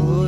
Oh.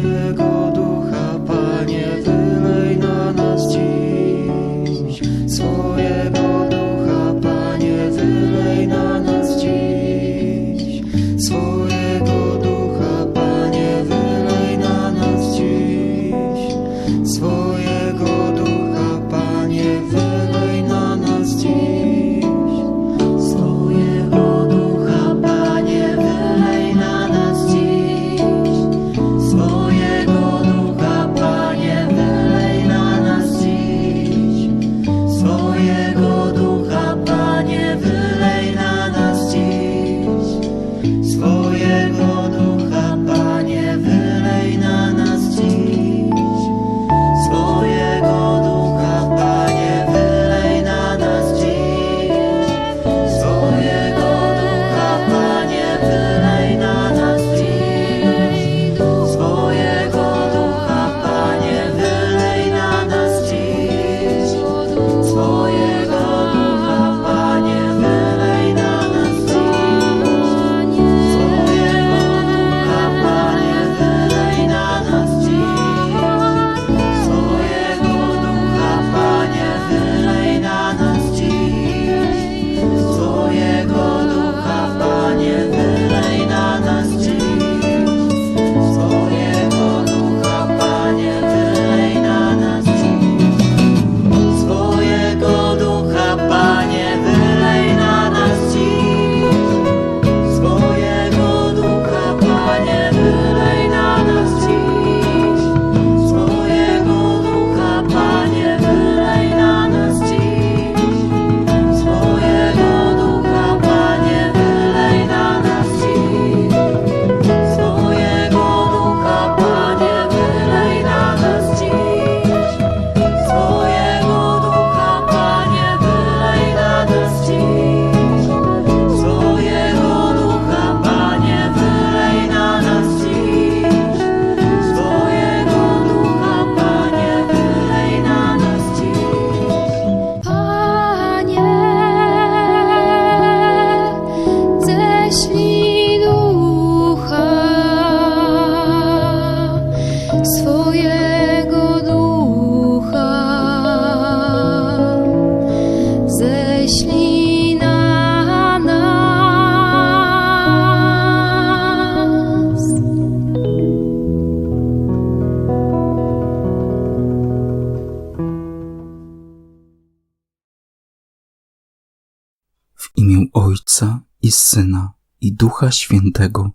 i Syna, i Ducha Świętego.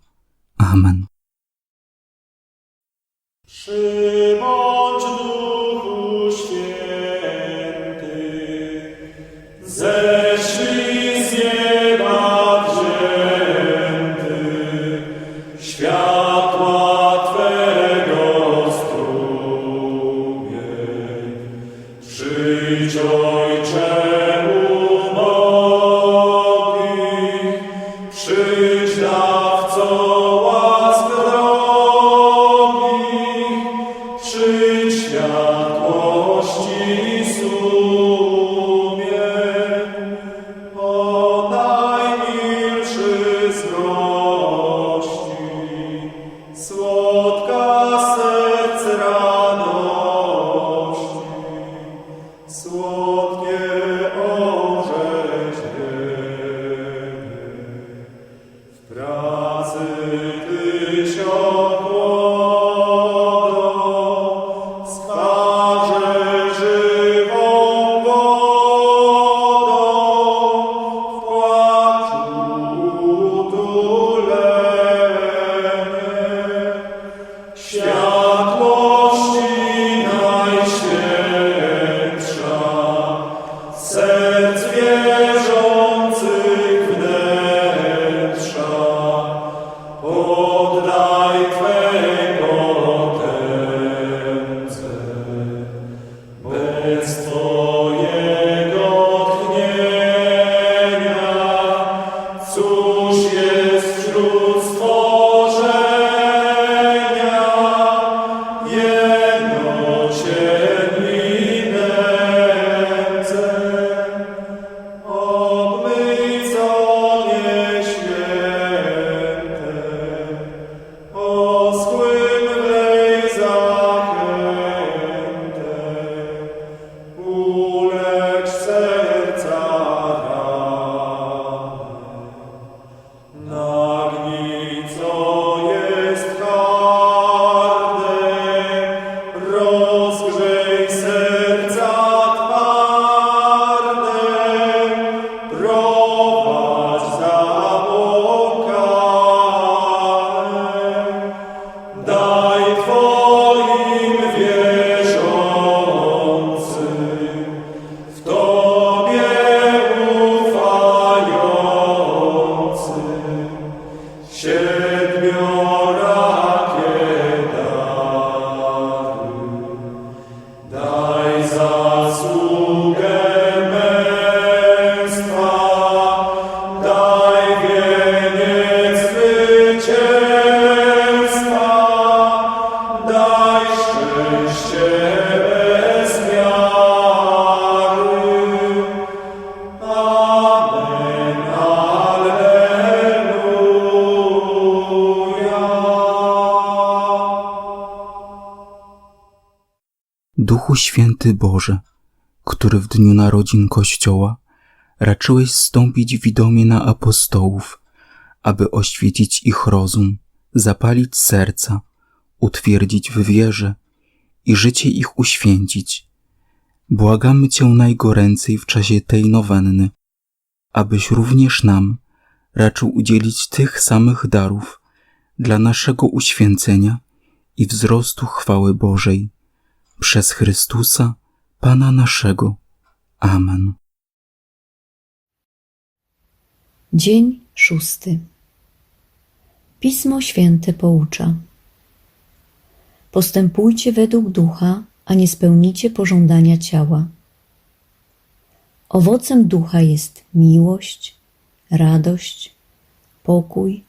Amen. Szymon, Ряси ти, що Duchu Święty Boże, który w dniu narodzin Kościoła raczyłeś stąpić widomie na apostołów, aby oświecić ich rozum, zapalić serca, utwierdzić w wierze i życie ich uświęcić. Błagamy Cię najgoręcej w czasie tej nowenny, abyś również nam raczył udzielić tych samych darów dla naszego uświęcenia i wzrostu chwały Bożej przez Chrystusa, Pana naszego. Amen. Dzień szósty. Pismo Święte poucza. Postępujcie według ducha, a nie spełnicie pożądania ciała. Owocem ducha jest miłość, radość, pokój,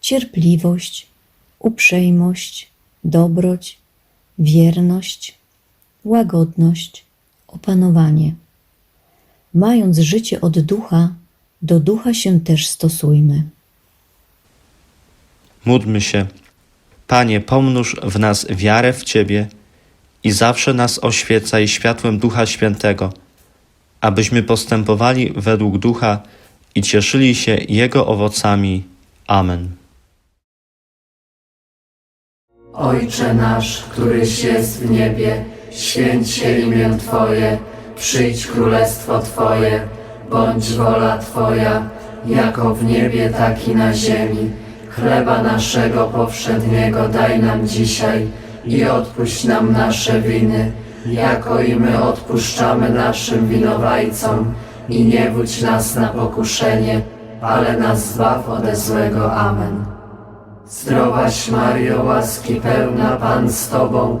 cierpliwość, uprzejmość, dobroć, wierność, łagodność, opanowanie. Mając życie od ducha, do ducha się też stosujmy. Módlmy się. Panie, pomnóż w nas wiarę w Ciebie i zawsze nas oświecaj światłem Ducha Świętego, abyśmy postępowali według Ducha i cieszyli się Jego owocami. Amen. Ojcze nasz, któryś jest w niebie, święć się imię Twoje, przyjdź królestwo Twoje, bądź wola Twoja, jako w niebie, tak i na ziemi. Chleba naszego powszedniego daj nam dzisiaj i odpuść nam nasze winy, jako i my odpuszczamy naszym winowajcom. I nie wódź nas na pokuszenie, ale nas zbaw ode złego. Amen. Zdrowaś Mario, łaski pełna Pan z Tobą,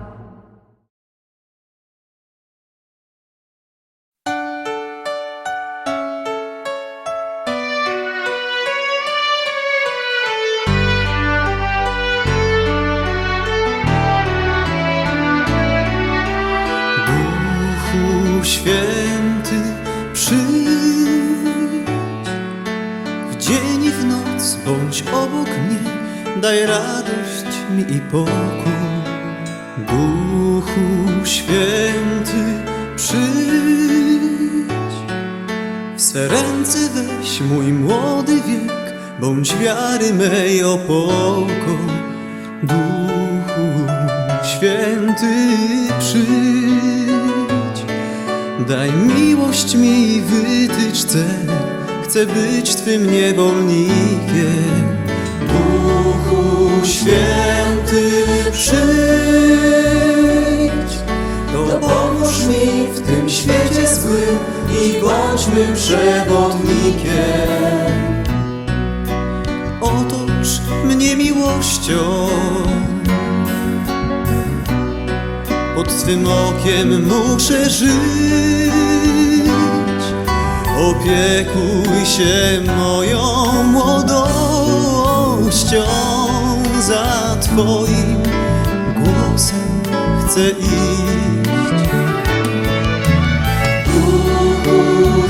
Bądź wiary mej opoko. Duchu Święty, przyjdź, daj miłość mi cel, chcę być Twym niewolnikiem. Duchu Święty, przyjdź, dopomóż mi w tym świecie złym i bądź mym przewodnikiem. Mnie miłością, pod Twym okiem muszę żyć. Opiekuj się moją młodością, za Twoim głosem chcę iść. Duchu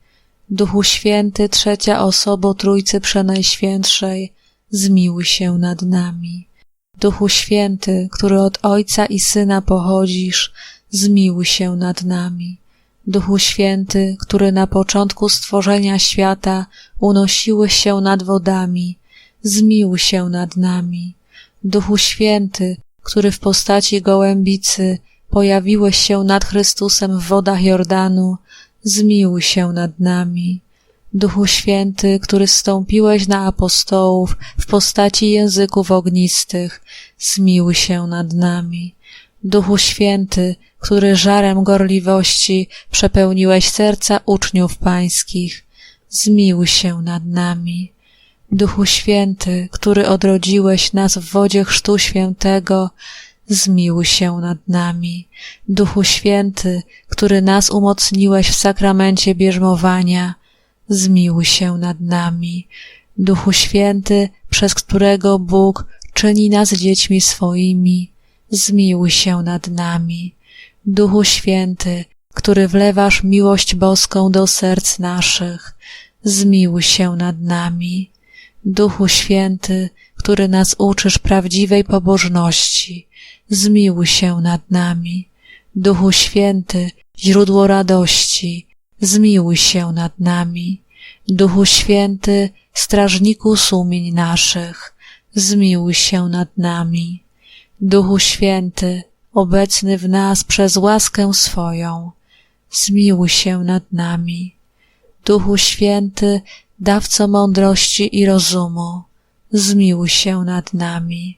Duchu Święty, trzecia osobo Trójcy Przenajświętszej, zmiłuj się nad nami. Duchu Święty, który od Ojca i Syna pochodzisz, zmiłuj się nad nami. Duchu Święty, który na początku stworzenia świata unosiłeś się nad wodami, zmiłuj się nad nami. Duchu Święty, który w postaci gołębicy pojawiłeś się nad Chrystusem w wodach Jordanu, zmiłuj się nad nami. Duchu Święty, który stąpiłeś na apostołów w postaci języków ognistych, zmiłuj się nad nami. Duchu Święty, który żarem gorliwości przepełniłeś serca uczniów pańskich, zmiłuj się nad nami. Duchu Święty, który odrodziłeś nas w wodzie Chrztu Świętego, zmiłuj się nad nami. Duchu Święty, który nas umocniłeś w sakramencie bierzmowania, zmiłuj się nad nami. Duchu Święty, przez którego Bóg czyni nas dziećmi swoimi, zmiłuj się nad nami. Duchu Święty, który wlewasz miłość boską do serc naszych, zmiłuj się nad nami. Duchu Święty, który nas uczysz prawdziwej pobożności, zmiłuj się nad nami. Duchu Święty, źródło radości, zmiłuj się nad nami. Duchu Święty, strażniku sumień naszych, zmiłuj się nad nami. Duchu Święty, obecny w nas przez łaskę swoją, zmiłuj się nad nami. Duchu Święty, dawco mądrości i rozumu, zmiłuj się nad nami.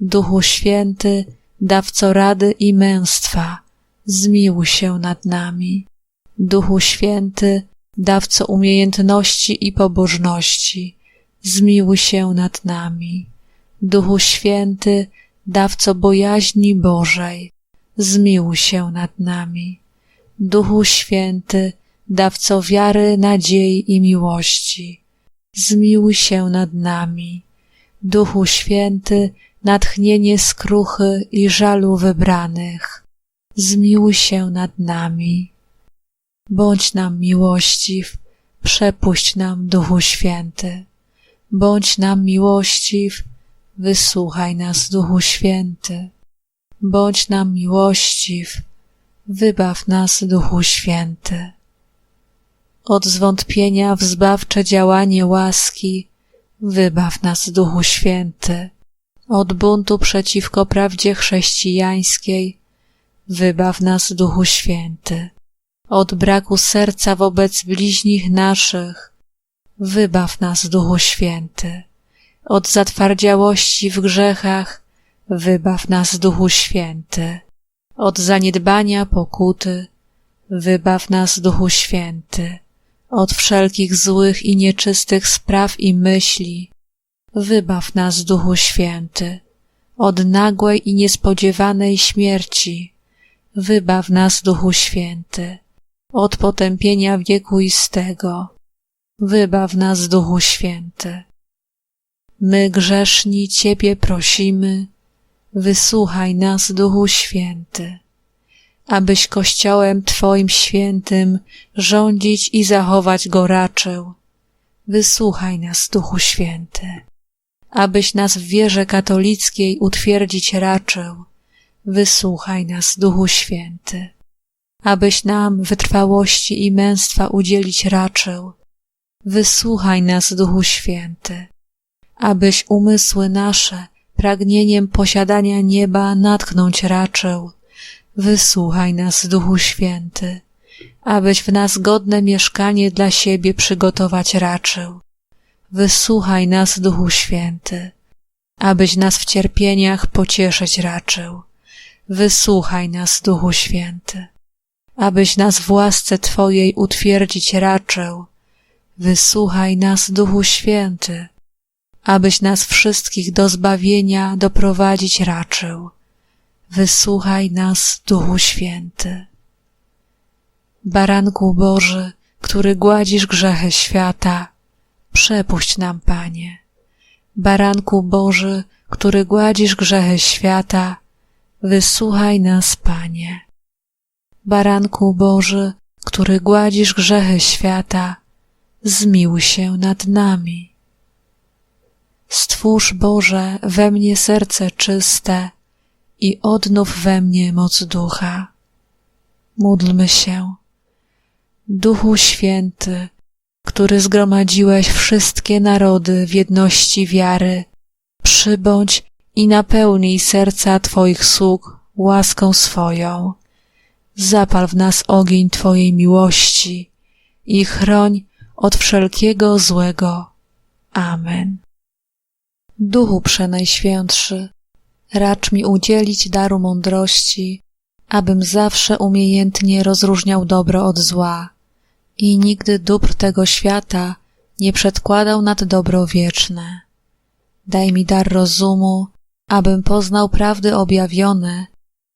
Duchu Święty, dawco rady i męstwa, zmiłuj się nad nami. Duchu Święty, dawco umiejętności i pobożności, zmiłuj się nad nami. Duchu Święty, dawco bojaźni Bożej, zmiłuj się nad nami. Duchu Święty, dawco wiary, nadziei i miłości, zmiłuj się nad nami. Duchu Święty, natchnienie skruchy i żalu wybranych, zmiłuj się nad nami. Bądź nam miłościw, przepuść nam, Duchu Święty. Bądź nam miłościw, wysłuchaj nas, Duchu Święty. Bądź nam miłościw, wybaw nas, Duchu Święty. Od zwątpienia w zbawcze działanie łaski, wybaw nas, Duchu Święty. Od buntu przeciwko prawdzie chrześcijańskiej, wybaw nas, Duchu Święty. Od braku serca wobec bliźnich naszych, wybaw nas, Duchu Święty. Od zatwardziałości w grzechach, wybaw nas, Duchu Święty. Od zaniedbania pokuty, wybaw nas, Duchu Święty. Od wszelkich złych i nieczystych spraw i myśli, wybaw nas, Duchu Święty. Od nagłej i niespodziewanej śmierci, wybaw nas, Duchu Święty. Od potępienia wiekuistego, wybaw nas, Duchu Święty. My grzeszni Ciebie prosimy, wysłuchaj nas, Duchu Święty, abyś Kościołem Twoim świętym rządzić i zachować go raczył. Wysłuchaj nas, Duchu Święty, abyś nas w wierze katolickiej utwierdzić raczył. Wysłuchaj nas, Duchu Święty, abyś nam wytrwałości i męstwa udzielić raczył. Wysłuchaj nas, Duchu Święty, abyś umysły nasze pragnieniem posiadania nieba natknąć raczył. Wysłuchaj nas, Duchu Święty, abyś w nas godne mieszkanie dla siebie przygotować raczył. Wysłuchaj nas, Duchu Święty, abyś nas w cierpieniach pocieszyć raczył. Wysłuchaj nas, Duchu Święty, abyś nas w łasce Twojej utwierdzić raczył. Wysłuchaj nas, Duchu Święty, abyś nas wszystkich do zbawienia doprowadzić raczył. Wysłuchaj nas, Duchu Święty. Baranku Boży, który gładzisz grzechy świata, przepuść nam, Panie. Baranku Boży, który gładzisz grzechy świata, wysłuchaj nas, Panie. Baranku Boży, który gładzisz grzechy świata, zmiłuj się nad nami. Stwórz Boże we mnie serce czyste i odnów we mnie moc ducha. Módlmy się. Duchu Święty, który zgromadziłeś wszystkie narody w jedności wiary, przybądź i napełnij serca Twoich sług łaską swoją. Zapal w nas ogień Twojej miłości i chroń od wszelkiego złego. Amen. Duchu Przenajświętszy, racz mi udzielić daru mądrości, abym zawsze umiejętnie rozróżniał dobro od zła i nigdy dóbr tego świata nie przedkładał nad dobro wieczne. Daj mi dar rozumu, abym poznał prawdy objawione,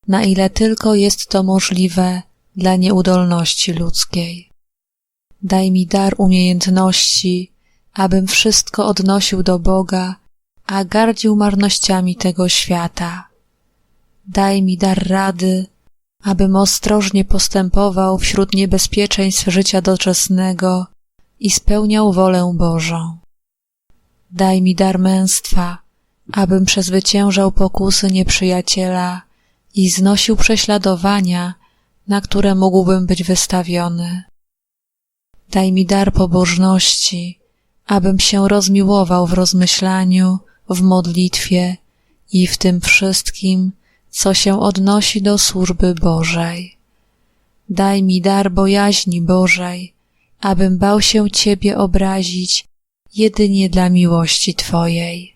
na ile tylko jest to możliwe dla nieudolności ludzkiej. Daj mi dar umiejętności, abym wszystko odnosił do Boga, a gardził marnościami tego świata. Daj mi dar rady, abym ostrożnie postępował wśród niebezpieczeństw życia doczesnego i spełniał wolę Bożą. Daj mi dar męstwa, abym przezwyciężał pokusy nieprzyjaciela i znosił prześladowania, na które mógłbym być wystawiony. Daj mi dar pobożności, abym się rozmiłował w rozmyślaniu, w modlitwie i w tym wszystkim, co się odnosi do służby Bożej. Daj mi dar bojaźni Bożej, abym bał się Ciebie obrazić jedynie dla miłości Twojej.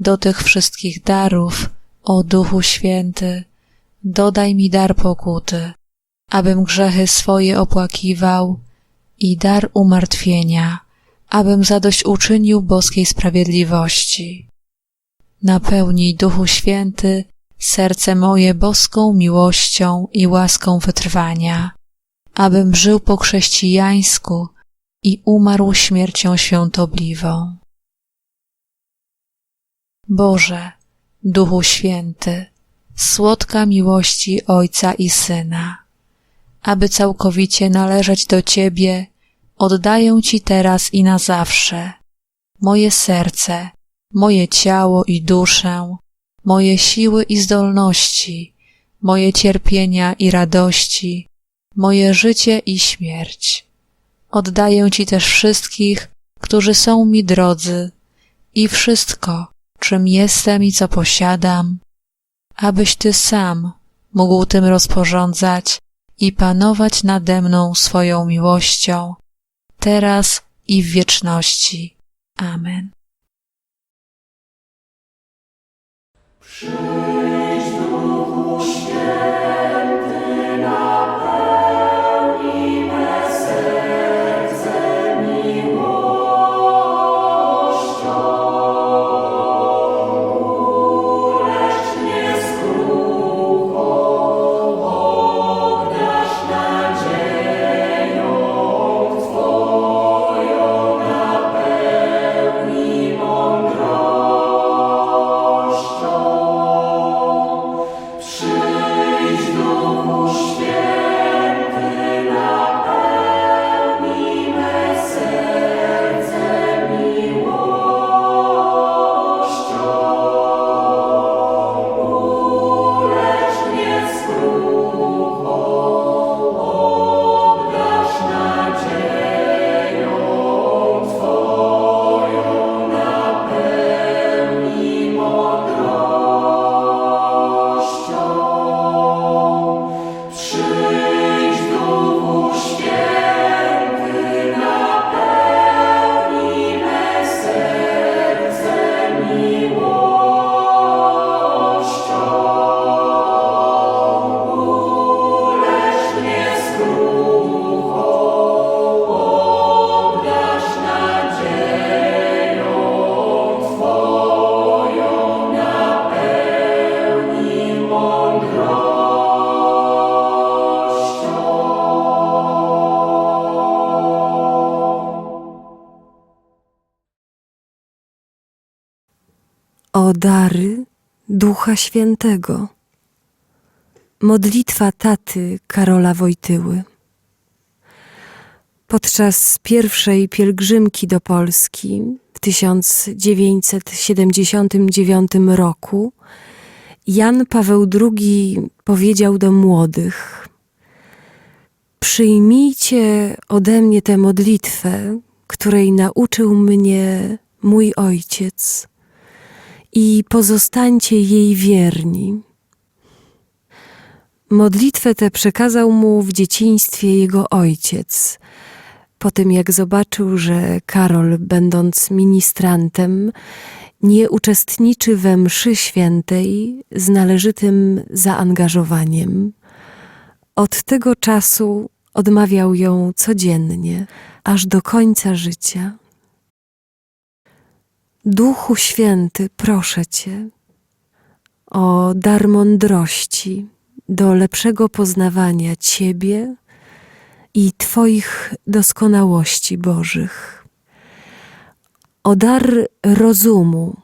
Do tych wszystkich darów, o Duchu Święty, dodaj mi dar pokuty, abym grzechy swoje opłakiwał i dar umartwienia, abym zadośćuczynił boskiej sprawiedliwości. Napełnij, Duchu Święty, serce moje boską miłością i łaską wytrwania, abym żył po chrześcijańsku i umarł śmiercią świątobliwą. Boże, Duchu Święty, słodka miłości Ojca i Syna, aby całkowicie należeć do Ciebie, oddaję Ci teraz i na zawsze moje serce, moje ciało i duszę, moje siły i zdolności, moje cierpienia i radości, moje życie i śmierć. Oddaję Ci też wszystkich, którzy są mi drodzy i wszystko, czym jestem i co posiadam, abyś Ty sam mógł tym rozporządzać i panować nade mną swoją miłością, teraz i w wieczności. Amen. Przyjdź dary Ducha Świętego. Modlitwa taty Karola Wojtyły. Podczas pierwszej pielgrzymki do Polski w 1979 roku Jan Paweł II powiedział do młodych: Przyjmijcie ode mnie tę modlitwę, której nauczył mnie mój ojciec, i pozostańcie jej wierni. Modlitwę tę przekazał mu w dzieciństwie jego ojciec. Po tym, jak zobaczył, że Karol, będąc ministrantem, nie uczestniczy we mszy świętej z należytym zaangażowaniem. Od tego czasu odmawiał ją codziennie, aż do końca życia. Duchu Święty, proszę Cię o dar mądrości do lepszego poznawania Ciebie i Twoich doskonałości Bożych, o dar rozumu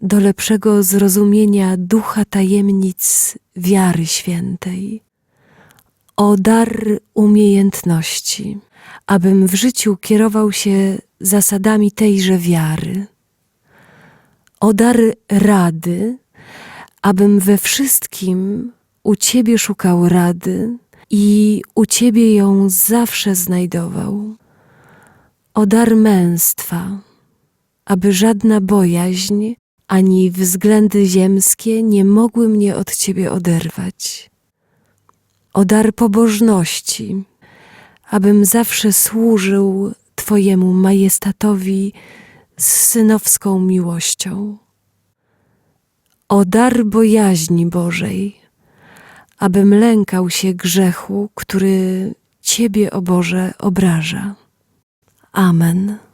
do lepszego zrozumienia ducha tajemnic wiary świętej, o dar umiejętności, abym w życiu kierował się zasadami tejże wiary, o dar rady, abym we wszystkim u Ciebie szukał rady i u Ciebie ją zawsze znajdował. O dar męstwa, aby żadna bojaźń ani względy ziemskie nie mogły mnie od Ciebie oderwać. O dar pobożności, abym zawsze służył Twojemu majestatowi z synowską miłością. O dar bojaźni Bożej, abym lękał się grzechu, który Ciebie, o Boże, obraża. Amen.